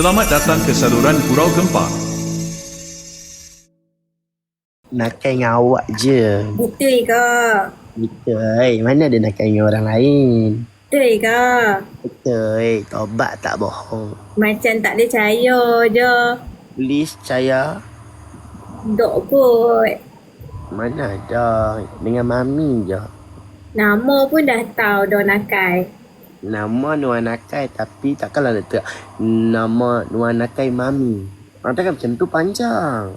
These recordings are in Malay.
Selamat datang ke saluran Gurau Gempar. Nakal dengan awak je. Betul ke? Betul. Mana ada nakal dengan orang lain. Betul ke? Betul. Tobat tak bohong. Macam tak ada cahaya je. Please percaya. Dok kot. Mana ada. Dengan mami je. Nama pun dah tahu dah nakal. Nama Nuan Nakai tapi takkanlah letak nama Nuan Nakai Mami. Orang takkan macam tu panjang.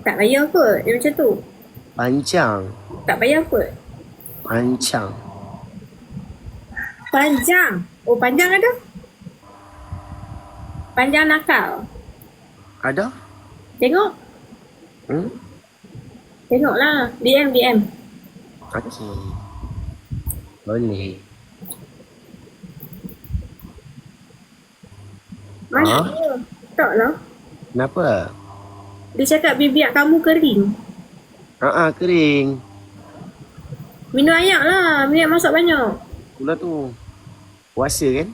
Tak payah kot. Dia macam tu. Panjang. Tak payah kot. Panjang. Panjang. Oh panjang ada? Panjang nakal. Ada? Tengok. Hmm? Tengoklah. DM, DM. Okey. Boleh. Mana? Ha? Tak lah. Kenapa? Dia cakap bibir kamu kering. Ha ah, kering. Minum air lah. Minum masak banyak. Pula tu. Puasa kan?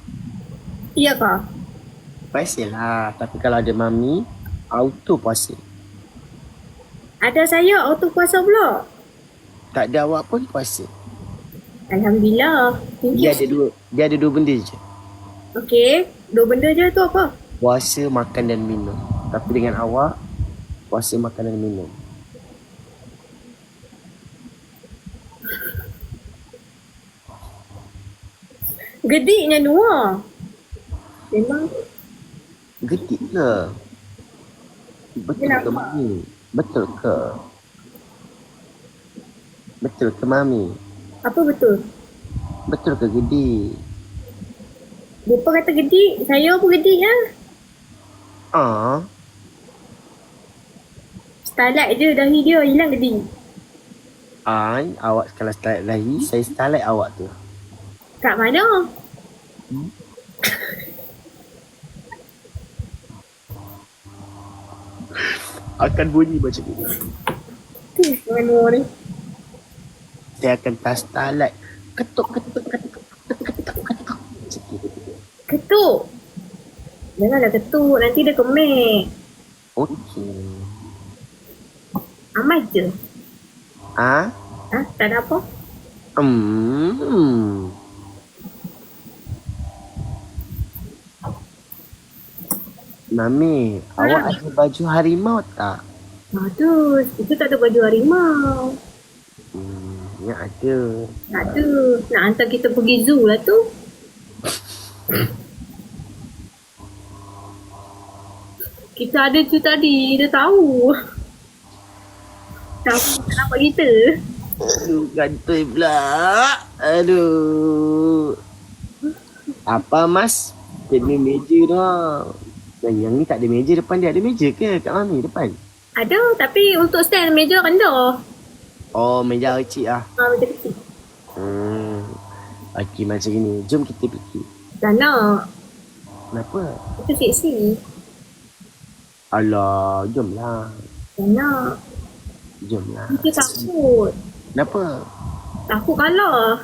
Iya kah? Puasa lah. Tapi kalau ada mami, auto puasa. Ada saya auto puasa pula. Tak ada awak pun puasa. Alhamdulillah. Thank you. Dia ada dua, dia ada dua benda je. Okey. Dua benda je tu apa? Puasa, makan dan minum. Tapi dengan awak, puasa, makan dan minum. Gediknya dua. Memang Getik ke? Betul ke mami? Betul ke? Betul ke mami? apa betul? Betul ke gedik? Depa kata gedik, saya pun gedik lah. Ah, Starlight je dahi dia hilang gedik. An, awak kalau starlight lahi, saya starlight awak tu. Kat mana? Akan bunyi macam ni. Tu mana ni? Saya akan tas starlight. Ketuk, ketuk, ketuk, ketuk, ketuk, ketuk, ketuk. Macam tu. Ketuk. Janganlah ketuk, nanti dia kemek. Okey. Amat je. Ah, Ha? Tak ada apa? hmm. Mami, Ah. awak ada baju harimau tak? Bagus. Itu tak ada baju harimau. Hmm, ya ada. Tak ada. Nak hantar kita pergi zoo lah tu. Kita ada tu tadi. Dia tahu. Tahu kenapa kita. Aduh, kantoi pula. Aduh. Apa mas? Kena meja dah. Dan yang ni tak ada meja depan dia. Ada meja ke kat mami depan? Ada tapi untuk stand meja rendah. Oh, meja kecil lah. Ha, meja kecil. Hmm. Okey, macam ni. Jom kita pergi. Tak nak. Kenapa? Itu seksi. Alah, jomlah. Tak nak. Jomlah. Kita takut. Kenapa? Takut kalah.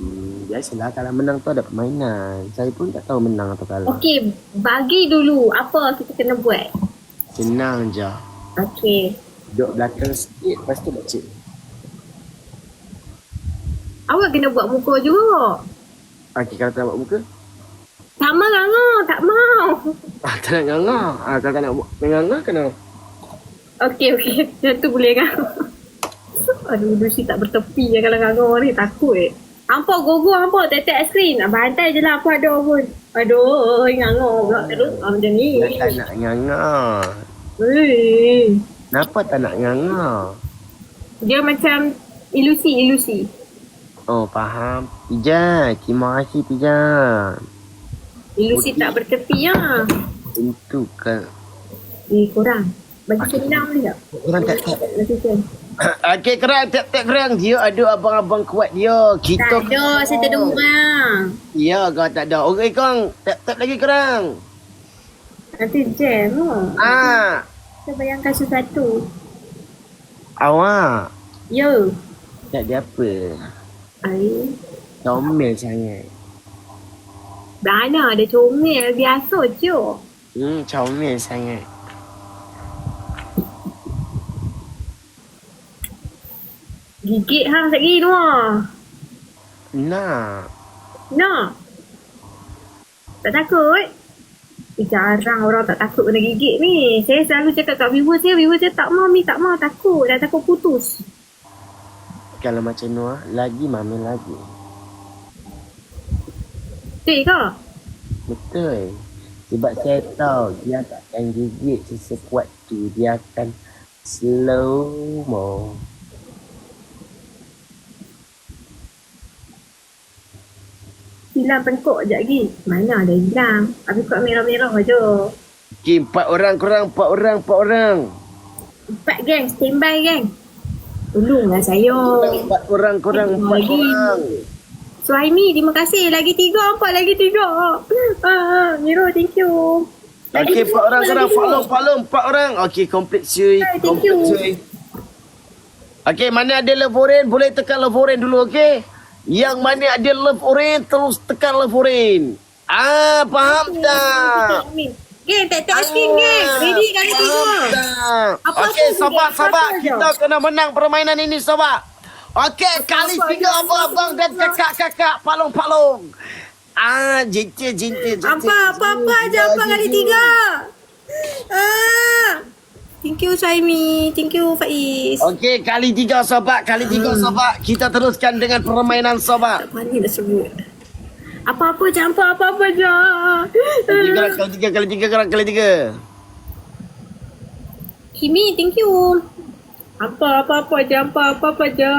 Hmm, biasalah kalau menang tu ada permainan. Saya pun tak tahu menang atau kalah. Okey, bagi dulu apa kita kena buat. Senang je. Okey. Duduk belakang sikit, lepas tu baca. Awak kena buat muka juga. Okey, kalau tak buat muka. Tak mau lah, tak mau. Ah, tak nak nganga. Ah, kalau tak nak buat nganga, kena. Okey, okey. Yang tu boleh kan? Aduh, Lucy tak bertepi ya kalau ngangor ni. Takut eh. Hampa gogo hampa tetek aiskrim. Nak bantai je lah apa ada pun. Aduh, ngangor pula terus. Ah, macam ni. Tak nak nganga. Hei. Kenapa tak nak nganga? Dia macam ilusi-ilusi. Oh, faham. Pijan. Terima kasih, Pijan. Ilusi tak bertepi ya. Tentu kan. Eh, korang. Bagi senang boleh tak? Orang tak tak. Lagi? Okey, kerang. Tak-tak kerang. Dia ada abang-abang kuat dia. Kita. Tak ada, saya tak ada orang. Ya, kau tak ada. Okey, kong. Tak-tak lagi kerang. Nanti jam lah. Ah. Saya bayangkan sesuatu. Awak. Yo. Tak ada apa. Ay. Comel sangat. Mana ada comel biasa je. Hmm, comel sangat. Gigit hang lagi tu ah. Nak. Tak takut? Eh, jarang orang tak takut kena gigit ni. Saya selalu cakap kat viewer saya, viewer saya tak mau ni, tak mau, takut. Dah takut putus. Kalau macam Noah, lagi mami lagi. Cik ke? Betul. Sebab saya tahu dia takkan gigit sesekuat tu. Dia akan slow mo. Hilang pengkok sekejap lagi. Mana ada hilang. Habis kok merah-merah je. Okay, empat orang korang, empat orang, empat orang. Empat geng, standby geng. Tolonglah saya. Empat orang korang, empat lagi. orang. Suhaimi, terima kasih. Lagi tiga, empat lagi tiga. Ah, Miro, thank you. Okay, empat orang korang, follow, follow, empat orang. Okay, complete cuy. Hai, thank Complete you. cuy. Okay, mana ada love orange, boleh tekan love orange dulu, okay? Yang mana ada love orange, terus tekan love orange. Ah, faham tak? Amin. Geng, tak tak skin geng. Ready kali tiga. Tak? Apa Okey, tu, sabar, Geng? sabar. Apa Kita kena menang permainan ini, sabar. Okey, kali tiga abang-abang dan kakak-kakak. Palung-palung. Ah, jintir, jintir. Apa, apa, apa je. Apa kali tiga. Ah. Thank you, Suhaimi. Thank you, Faiz. Okey, kali tiga sobat, kali tiga Hmm. sobat. Kita teruskan dengan permainan sobat. Tak berani dah sebut. Apa-apa apa- apa-apa je. Kali tiga, kali tiga, kali tiga, kali kali tiga. Kimi, thank you. Apa, apa-apa je, apa, apa-apa je.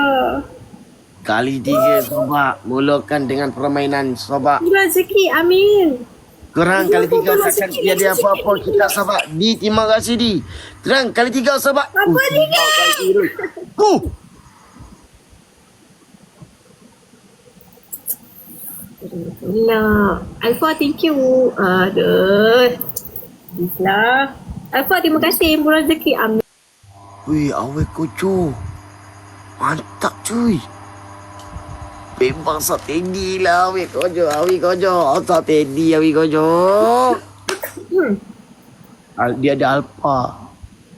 Kali tiga sobat. Mulakan dengan permainan sobat. Gila rezeki, amin. Kurang kali Apa tiga sikit, tiada sikit, apa-apa sikit. kita sobat. Di terima kasih di. Terang kali tiga sobat. Apa Uh, ni, terima kasih, Rul. Uh. Lah, Alfa thank you. Aduh. Lah. Alfa terima kasih murah rezeki. Amin. Wih, awet koco. Mantap cuy. Memang so tinggi lah awet koco. Awet koco. So tinggi awet koco. Hmm. Al- Dia ada alpha.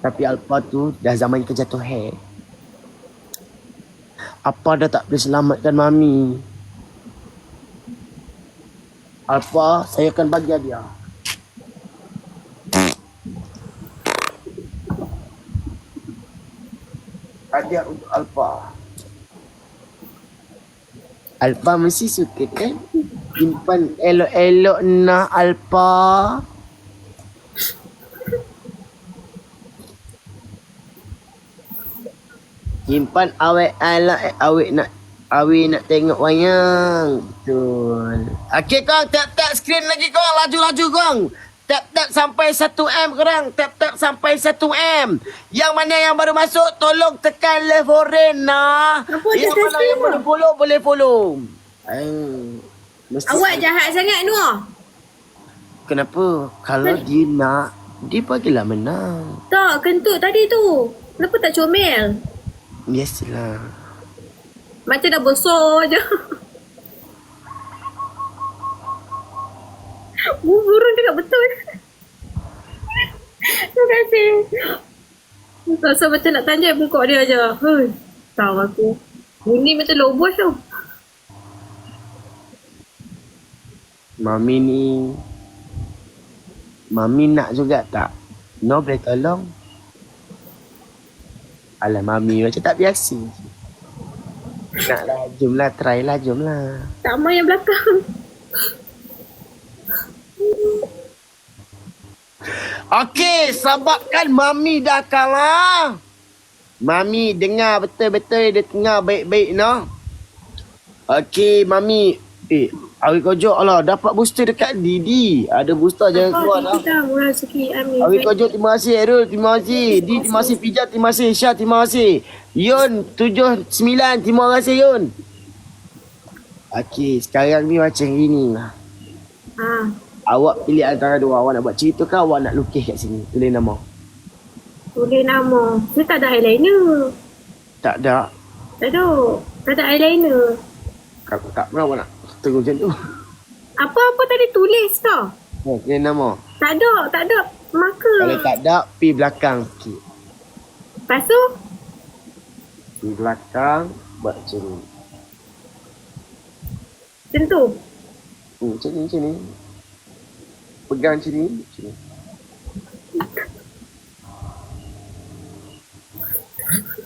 Tapi alpha tu dah zaman kejatuhan. Apa dah tak boleh selamatkan mami. Alpha, saya akan bagi dia. Hadiah untuk Alpha. Alpha mesti suka kan? Simpan elok-elok nah Alpha. Simpan awet ala awet nak awet nak tengok wayang. Betul. Okey kong tap-tap skrin lagi kong laju-laju kong. Tap-tap sampai 1M korang. Tap-tap sampai 1M. Yang mana yang baru masuk tolong tekan love orange nah. Apa yang dia mana yang boleh follow boleh follow. Mesti Awak jahat sangat Noah. Kenapa? Kalau dia nak, dia bagilah menang. Tak, kentut tadi tu. Kenapa tak comel? Biasalah. Macam dah besar je. Bu- Burung cakap betul. Terima kasih. Rasa macam nak tanjai bungkuk dia je. Hei, tahu aku. Bunyi macam lobos tu. Mami ni Mami nak juga tak? No boleh tolong? Alah Mami macam tak biasa Nak lah jom lah try lah jom lah Tak mau yang belakang. Okey sebabkan Mami dah kalah. Mami dengar betul-betul dia dengar baik-baik no Okey Mami. Eh Awi kojo Allah dapat booster dekat Didi Ada booster jangan keluar lah Kita murah sikit. Amin. Awi Kojo terima kasih Erul terima kasih. Di terima kasih. Pijat. Terima kasih Syah. Terima kasih. Yun 79 terima kasih Yun Okey sekarang ni macam ini lah Ah, Awak pilih antara dua. Awak nak buat cerita ke awak nak lukis kat sini? Tulis nama. Boleh nama. Saya tak ada eyeliner. Tak ada. Tak ada. Tak ada eyeliner. Tak pernah awak nak tengok macam tu Apa-apa tadi tulis kau. Oh, kena nama. Tak ada, tak ada marker. Kalau tak ada, pi belakang sikit. Lepas tu, Pi belakang, buat macam ni. tentu. Hmm, macam ni, macam ni. Pegang macam ni. Macam ni.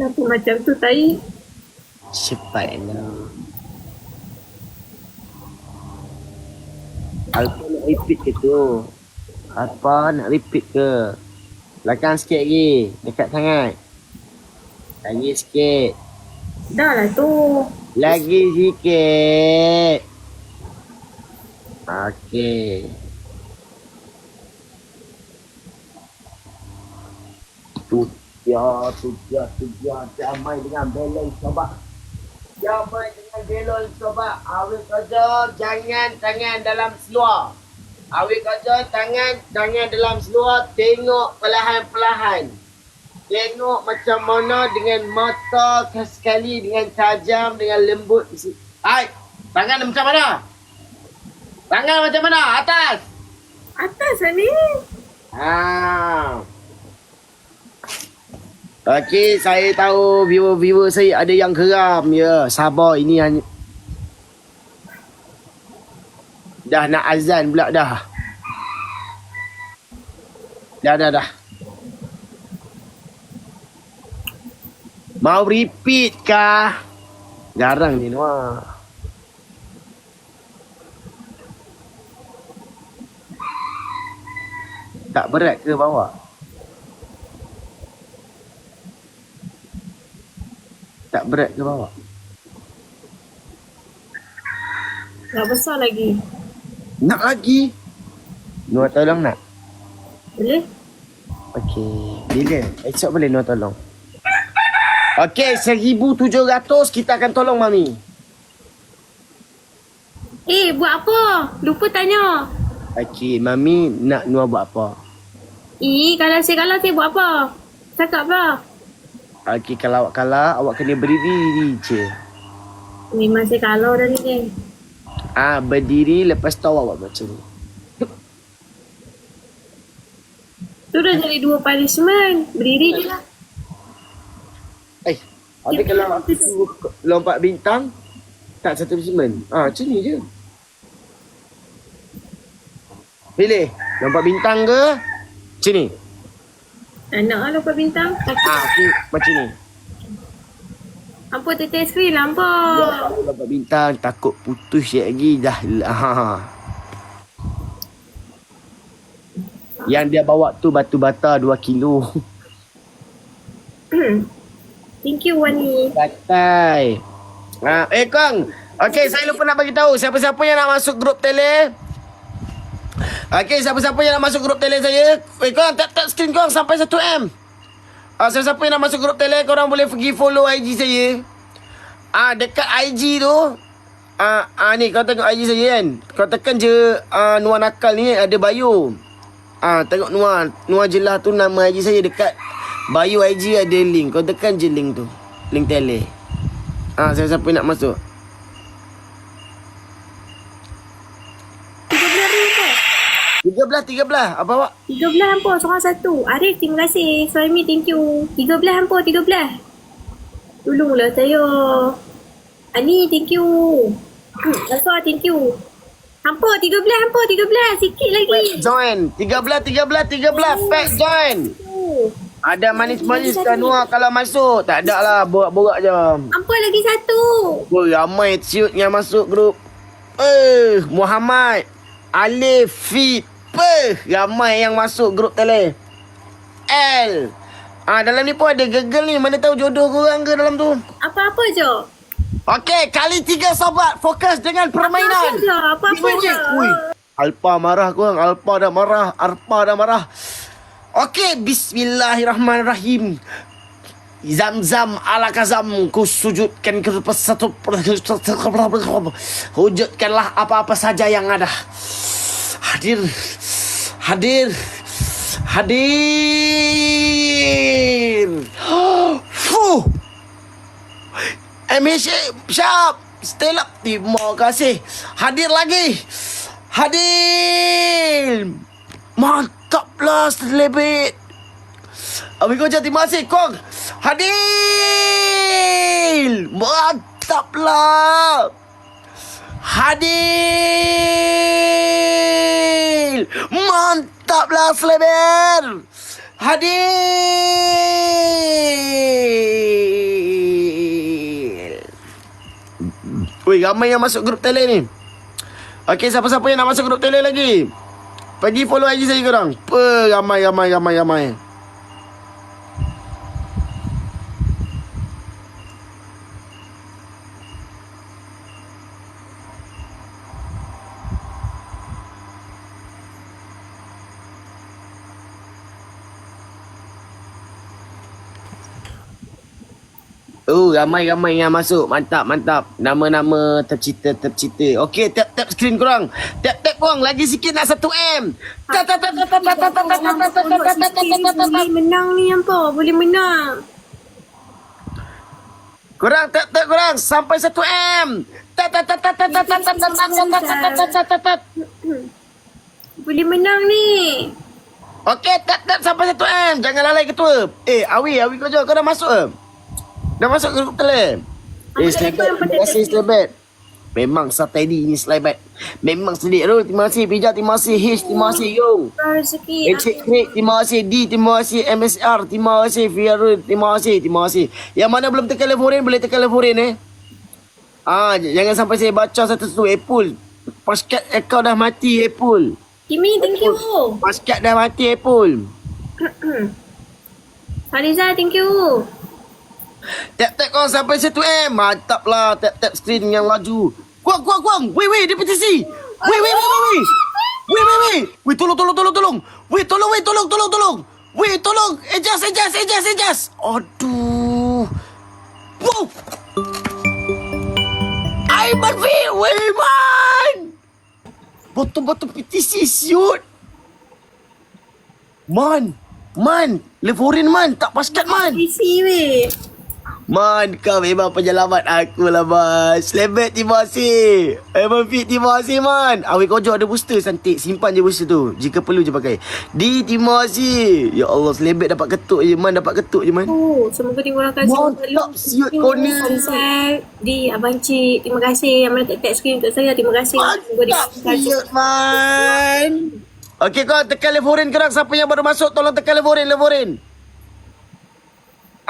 Kenapa macam tu tadi? Cepatlah. Alpa nak repeat ke tu? Alpa nak repeat ke? Belakang sikit lagi. Dekat sangat. Lagi sikit. Dah lah tu. Lagi sikit. Okey. Tu dia, tu dia, tu dia. Damai dengan balance sobat. Damai dengan balance sobat. Awet kerja, jangan tangan dalam seluar. Awet kerja, tangan, tangan dalam seluar. Tengok perlahan-perlahan. Tengok macam mana dengan mata sekali dengan tajam dengan lembut. Hai, tangan macam mana? Tangan macam mana? Atas. Atas lah ni. Ha. Okey, saya tahu viewer-viewer saya ada yang geram ya. Sabar ini hanya Dah nak azan pula dah. Dah dah dah. Mau repeat kah? Jarang ni Noah. Tak berat ke bawa? Tak berat ke bawa? Dah besar lagi. Nak lagi? Noah tolong nak? Boleh? Okey. Bila? Esok boleh Noah tolong? Okey, 1700 kita akan tolong Mami. Eh, buat apa? Lupa tanya. Okey, Mami nak Noah buat apa? Eh, kalau saya kalah saya buat apa? Cakap lah. Okey, kalau awak kalah, awak kena berdiri je. Memang saya kalah dah ni. Ah, berdiri lepas tu awak buat macam ni. Tu dah jadi dua punishment. Berdiri je lah. Eh, habis kalau aku lompat bintang, tak satu semen. Ah, macam ni je. Pilih, lompat bintang ke? Macam ni. Anak lah lupa bintang. Ah, okey, macam ni. Apa teteh skrin lah apa? Aku lompat bintang, takut putus je lagi dah. Ha. Yang dia bawa tu batu bata 2 kilo. Thank you Wani. Batai. Ha, eh Kong. Okey, saya lupa nak bagi tahu siapa-siapa yang nak masuk grup tele. Okey, siapa-siapa yang nak masuk grup tele saya. Eh Kong, tap tap screen Kong sampai 1M. Ah, siapa-siapa yang nak masuk grup tele, korang boleh pergi follow IG saya. Ah, dekat IG tu Ah, ah ni kau tengok IG saya kan. Kau tekan je ah, Nuan Nakal ni ada bio. Ah, tengok Nuan. Nuan je lah tu nama IG saya dekat bio IG ada link. Kau tekan je link tu. Link tele. Ah, siapa-siapa nak masuk. 13 13 apa awak? 13 hampa seorang satu. Arif terima kasih. Suami thank you. 13 hampa 13. Tolonglah saya. Ani thank you. Hmm, Rasa thank you. Hampa 13 hampa 13. Sikit lagi. Join. 13 13 13 pack join. Oh. Ada manis-manis kan kalau masuk. Tak ada lah borak-borak je. Hampa lagi satu. Oh, ramai ciut yang masuk grup. Eh, Muhammad. Alif, Fit. Peh, ramai yang masuk grup tele. L. Ah, dalam ni pun ada gegel ni. Mana tahu jodoh korang ke dalam tu. Apa-apa je. Okey, kali tiga sobat. Fokus dengan permainan. Apa-apa je. Apa-apa Wih, wih, je. wih. Alpa marah korang. Alpa dah marah. Arpa dah marah. Okey, bismillahirrahmanirrahim. Zam-zam ala kazam ku sujudkan ke satu Wujudkanlah apa-apa saja yang ada Hadir. Hadir. Hadir. Fuh. MH Syap Stay up. Terima kasih. Hadir lagi. Hadir. Mantaplah Selebit. Abi Koja terima kasih Kong. Hadir. Mantaplah Hadir Mantaplah Selebit Hadir Woi, ramai yang masuk grup tele ni. Okey, siapa-siapa yang nak masuk grup tele lagi? Pergi follow IG saya korang. Apa ramai ramai ramai ramai. Oh, ramai-ramai yang masuk. Mantap, mantap. Nama-nama tercipta, tercipta. Okey, tap-tap screen korang. Tap-tap korang. Lagi sikit nak 1M. Tap, tap, tap, tap, tap, tap, tap, tap, tap, tap, tap, tap, tap, tap, tap, tap, tap. Boleh menang ni apa? Boleh menang. Korang tap-tap korang. Sampai 1M. Tap, tap, tap, tap, tap, tap, tap, tap, tap, tap, tap, tap, tap, tap, tap, tap, tap. Boleh menang ni. Okey, tap-tap sampai 1M. Jangan lalai ketua. Eh, Awi, Awi kau jawab. Kau dah masuk ke? Dah masuk ke? Apa Eh, yang Terima kasih, Slebet. Memang Satedi ni Slebet. Memang sedik Rul. Terima kasih. Pijak, terima kasih. Hish, terima kasih. Yo. Rezeki. Encik Krik, terima kasih. D, terima kasih. MSR, terima kasih. Fiarul, terima kasih. Terima kasih. Yang mana belum tekan level boleh tekan level eh. Ah, jangan sampai saya baca satu-satu. Apple. Paskat kau dah mati, Apple. Kimi, thank you. Paskat dah mati, Apple. Fariza, thank you. Tap-tap kau sampai 1M. Mantap lah. Tap-tap screen yang laju. Kuang, kuang, kuang. Weh, weh. Dia petisi. Weh, weh, weh, weh, weh. Weh, weh, weh. Weh, tolong, tolong, tolong, tolong. Weh, tolong, weh, tolong, tolong, tolong. Weh, tolong. Adjust, adjust, adjust, adjust. Aduh. Wow. Aiman, weh, weh, man. Botol-botol petisi, siut. Man. Man. Levorin, man. Tak paskat, man. Isi weh. Man, kau memang penyelamat aku lah, Man. Selamat, terima kasih. Eman Fit, terima kasih, Man. Awik kojok ada booster cantik. Simpan je booster tu. Jika perlu je pakai. Di, terima kasih. Ya Allah, selamat dapat ketuk je, Man. Dapat ketuk je, Man. Oh, semoga terima kasih. Mantap, siut kau ni. Sunset. Di, Abang Cik. Terima kasih. Yang mana tak-tak screen untuk saya. Terima kasih. Mantap, dikasih. siut, Man. Okey, kau tekan levorin korang. Siapa yang baru masuk, tolong tekan levorin, levorin.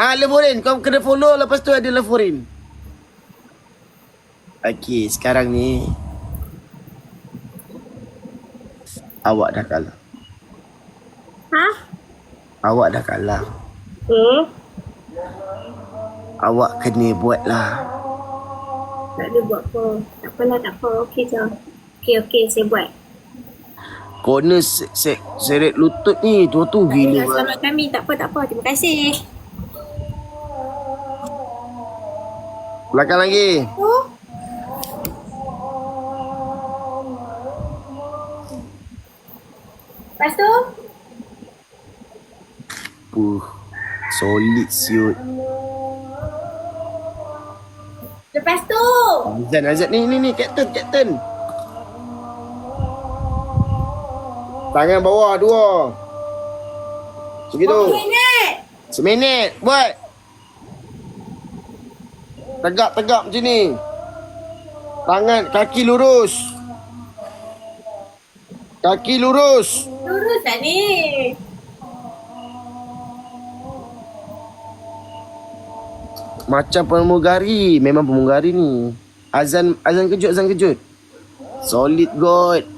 Ah, levorin. Kau kena follow, lepas tu ada levorin. Okey, sekarang ni awak dah kalah. Ha? Awak dah kalah. Hmm? Awak kena buat lah. Tak ada buat apa. Tak apalah, tak apa. Okey je. Okey, okey. Saya buat. Corner se- se- seret lutut ni, tu tu gila. selamat kami. Tak apa, tak apa. Terima kasih. Belakang lagi. Lepas tu? Puh. Solid siut. Lepas tu? Azan, Azan. Ni, ni, ni. Captain, Captain. Tangan bawah dua. Begitu. Okey, Nek. Seminit. Buat. Tegak, tegak macam ni. Tangan, kaki lurus. Kaki lurus. Lurus tak ni? Macam pramugari. Memang pramugari ni. Azan azan kejut, azan kejut. Solid god.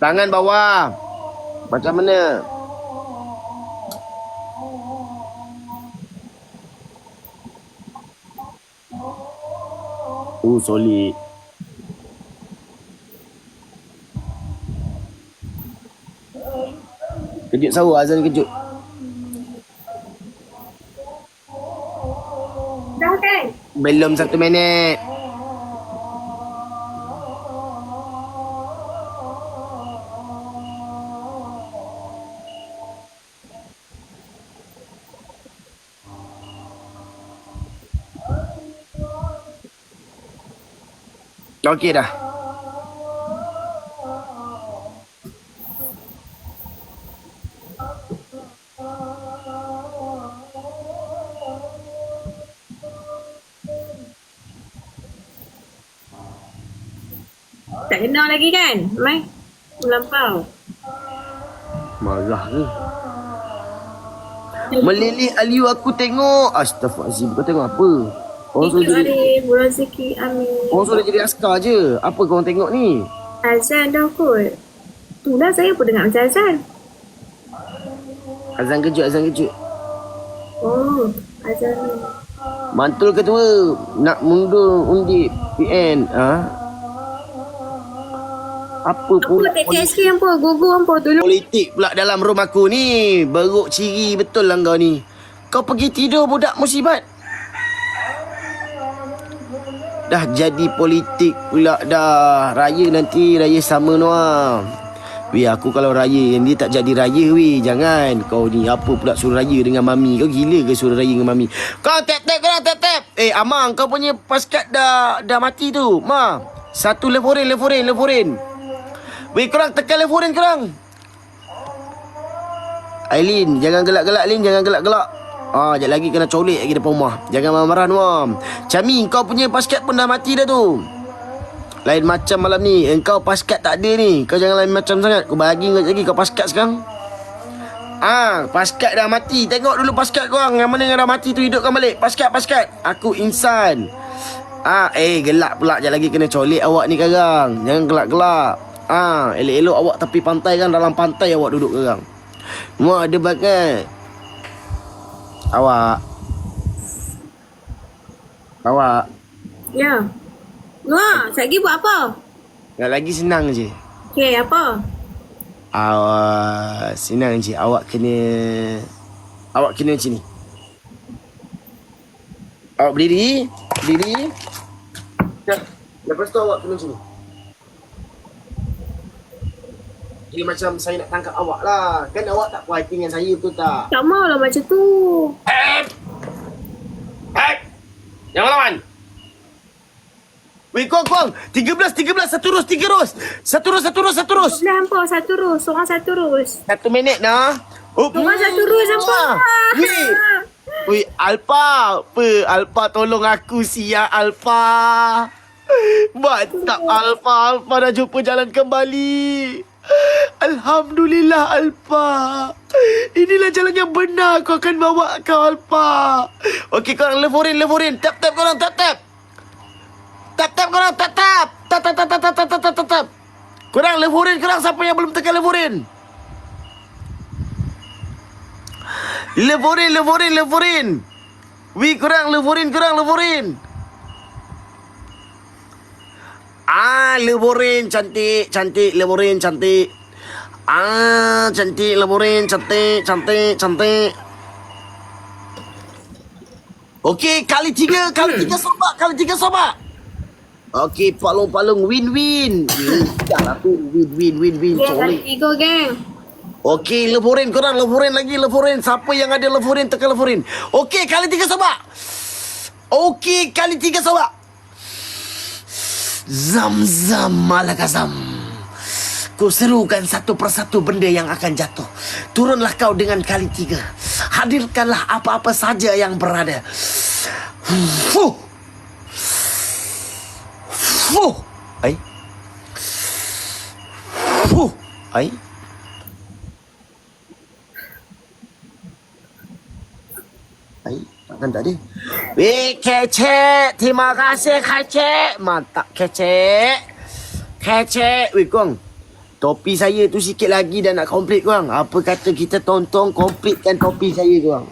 Tangan bawah. Macam mana? Oh, solid. Kejut sahur, azan kejut. Dah kan? Belum satu minit. Okey dah. Tak kenal lagi kan? Mai. Melampau. Marah ke? Melilih Aliu aku tengok. Astaghfirullahaladzim. Kau tengok apa? Suruh Ikut jadi, sikit amin. orang suruh jadi askar je. Apa kau orang tengok ni? Azan dah kot. Itulah saya pun dengar macam azan. Azan kejut, azan kejut. Oh, azan ni. Mantul ketua nak mundur undi PN. Ha? Apa Apa pula TTSK apa? Gogo apa? Tolong. politik pula dalam room aku ni. Beruk ciri betul lah kau ni. Kau pergi tidur budak musibat. Dah jadi politik pula dah. Raya nanti raya sama Noah. Weh aku kalau raya dia tak jadi raya weh. Jangan. Kau ni apa pula suruh raya dengan mami. Kau gila ke suruh raya dengan mami? Kau tap tap korang tap tap. Eh Amang kau punya paskat dah dah mati tu. Ma. Satu leforin leforin leforin. Weh korang tekan leforin korang. Aileen, jangan gelak-gelak Aileen, jangan gelak-gelak. Ah, jap lagi kena colek lagi depan rumah. Jangan marah-marah Nuam. Cami, kau punya paskat pun dah mati dah tu. Lain macam malam ni. Engkau paskat tak ada ni. Kau jangan lain macam sangat. Kau bagi kau lagi kau paskat sekarang. Ah, paskat dah mati. Tengok dulu paskat kau Yang mana yang dah mati tu hidupkan balik. Paskat, paskat. Aku insan. Ah, eh gelak pula. Jap lagi kena colek awak ni sekarang. Jangan gelak-gelak. Ah, elok-elok awak tepi pantai kan dalam pantai awak duduk sekarang. Mu ada bagai. Awak. Awak. Ya. Wah, lagi buat apa? Nak lagi senang je. Okay, apa? Awak senang je. Awak kena awak kena macam ni. Awak berdiri, berdiri. Ya. Lepas tu awak kena macam ni. Jadi macam saya nak tangkap awak lah. Kan awak tak puas hati dengan saya betul tak? Tak mau lah macam tu. Hei! Hei! Jangan lawan! Weh, kuang, kuang! 13, 13, satu rus, tiga rus! Satu rus, satu rus, satu rus! Belah hampa satu rus. Seorang satu rus. Satu minit nah. Oh, Seorang satu rus hampa. Weh! Weh, Alpa! Apa? Alpa tolong aku siap, Alpa! Mantap, Alpa! Alpa dah jumpa jalan kembali! Alhamdulillah Alpa. Inilah jalan yang benar kau akan bawa kau Alpa. Okey kau orang leforin leforin tap tap kau orang tap tap. Tap tap kau orang tap tap. Tap tap tap tap tap tap tap tap. Kau orang leforin kau siapa yang belum tekan leforin? Leforin leforin leforin. Wi kurang leforin kurang leforin. Ah, levorin cantik, cantik, levorin cantik. Ah, cantik, levorin cantik, cantik, cantik. Okey, kali tiga, kali tiga sobak, kali tiga sobak. Okey, palung-palung win-win. Win, dah lah tu, win, win, win, win. Geng, kali tiga, geng. Okey, levorin korang, levorin lagi, levorin. Siapa yang ada levorin, tekan levorin. Okey, kali tiga sobak. Okey, kali tiga sobak. Zam-zam malakazam. Ku serukan satu persatu benda yang akan jatuh. Turunlah kau dengan kali tiga. Hadirkanlah apa-apa saja yang berada. Fuh. Fuh. Ai. Fuh. Ai. Tak ada. Weh, kecek. Terima kasih, kecek. Mantap, kecek. Kecek. Weh, kong. Topi saya tu sikit lagi dah nak komplit, kong. Apa kata kita tonton komplitkan topi saya, kong.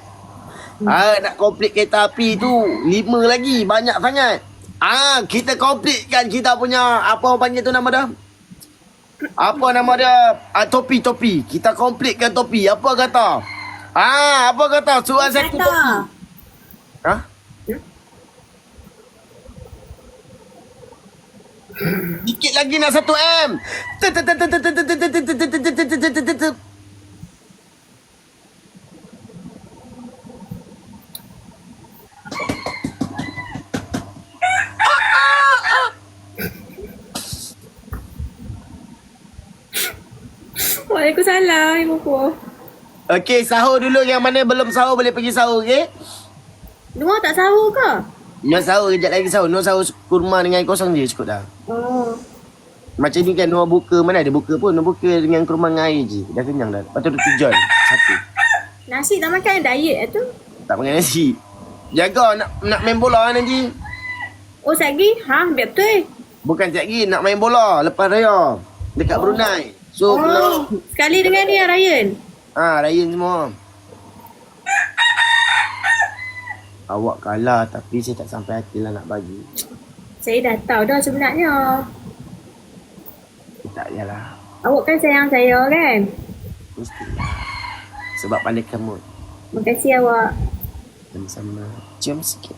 Ah, nak komplit kereta api tu. Lima lagi. Banyak sangat. Ah, kita komplitkan kita punya, apa orang panggil tu nama dah? Apa nama dia? Ah, topi, topi. Kita komplitkan topi. Apa kata? Ah, apa kata? Suruh satu topi. Ha? Dikit lagi nak satu m. Waalaikumsalam, ibu ku. Okey, sahur dulu yang mana belum sahur boleh pergi sahur, okey? Nur tak sahur ke? Nur sahur kejap lagi sahur. Nur sahur kurma dengan air kosong je cukup dah. Oh. Macam ni kan Nur buka. Mana ada buka pun. Nur buka dengan kurma dengan air je. Dah kenyang dah. Lepas tu ada tujuan. Satu. Nasi tak makan diet lah tu. Tak makan nasi. Jaga nak nak main bola nanti. Oh, lagi? Ha, betul eh. Bukan lagi nak main bola lepas raya. Dekat Brunei. So, Oh, kena... sekali dengan ni ah, Ryan. Ha, Ryan semua. Awak kalah tapi saya tak sampai hati lah nak bagi. Saya dah tahu dah sebenarnya. Tak payahlah. Awak kan sayang saya kan? Mestilah. Sebab pandai kamu. Makasih awak. Sama-sama. Cium sikit.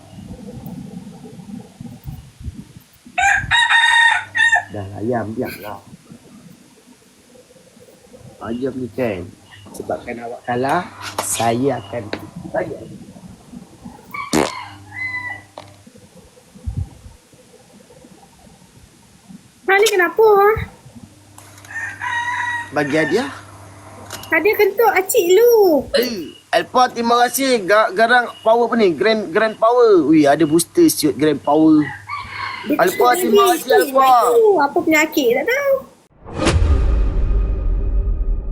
Dah lah, ayam biarlah. Ayam ni kan. Sebabkan awak kalah, saya akan bayar. Ni kenapa ha? Bagi hadiah. Hadiah kentut acik lu. Eh, Alpa terima kasih Ga- garang power apa ni? Grand Grand Power. Ui, ada booster siut Grand Power. Dia kentut terima kasih. Aduh, Apa penyakit tak tahu.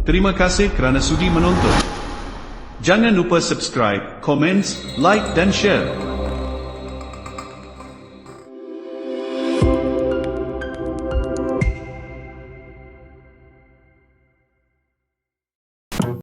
Terima kasih kerana sudi menonton. Jangan lupa subscribe, komen, like dan share.